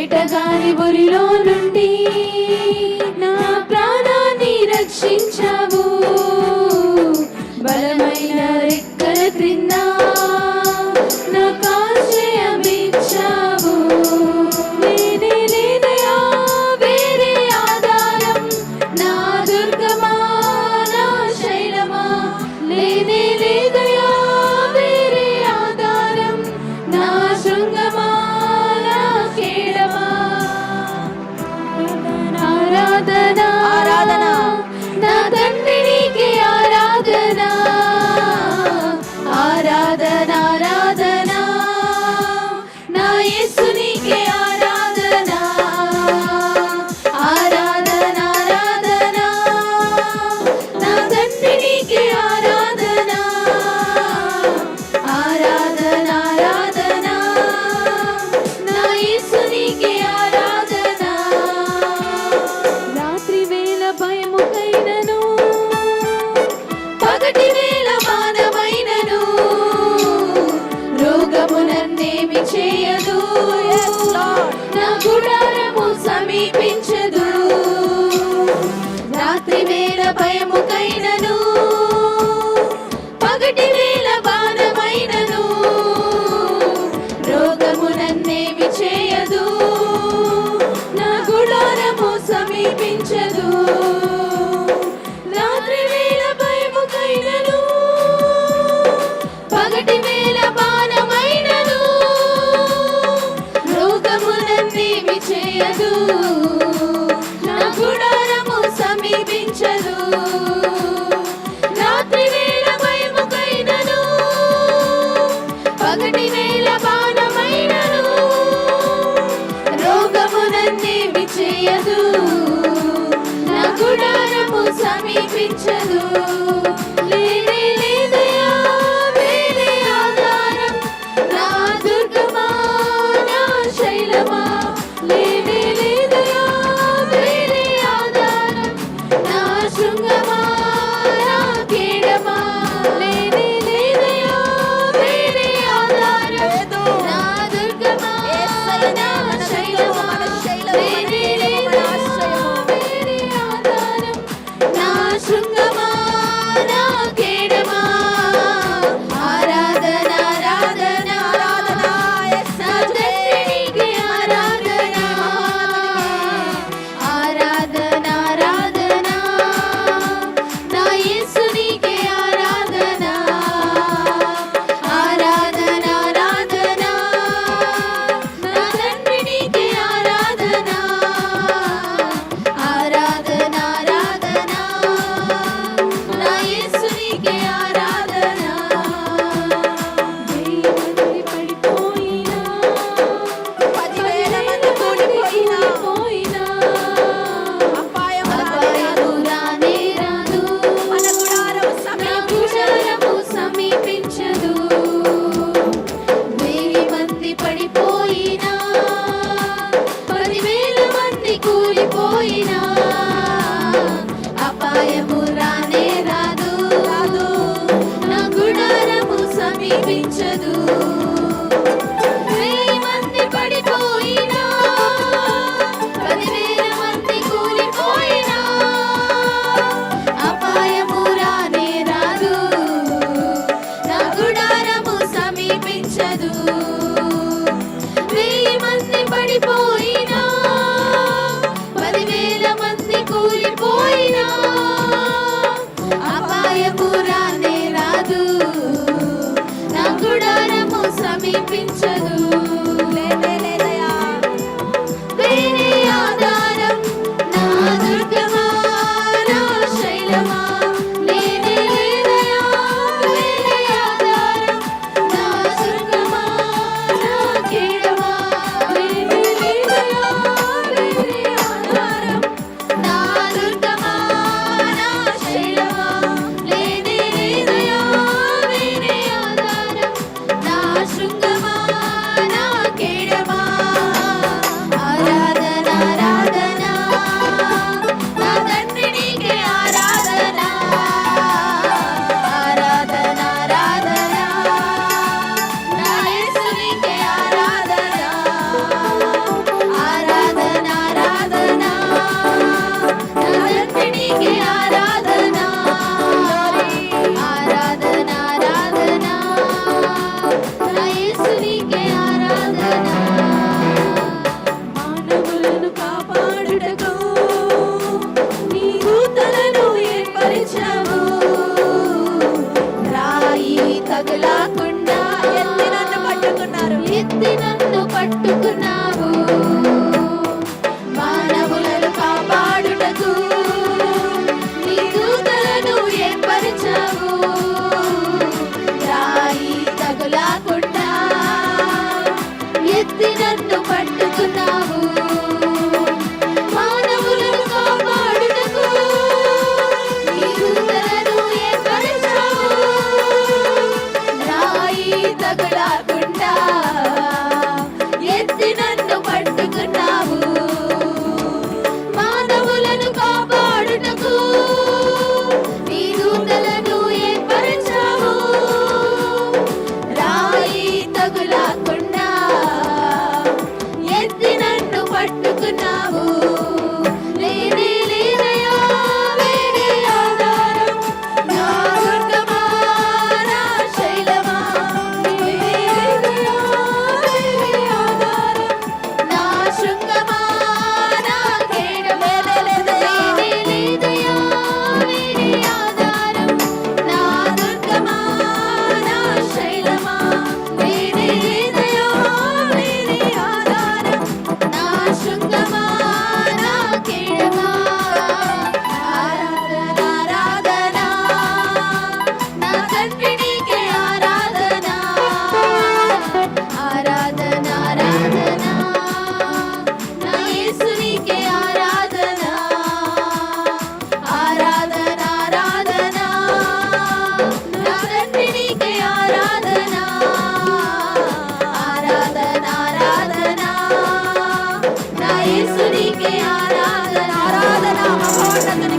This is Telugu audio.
వేటగాని బురిలో నుండి నా ప్రాణాన్ని రక్షించు తెలియదు. నా గుడారము రాత్రి వేళ భయముకైనను. పగటి రోగమునన్నీ విచేయదు I'm gonna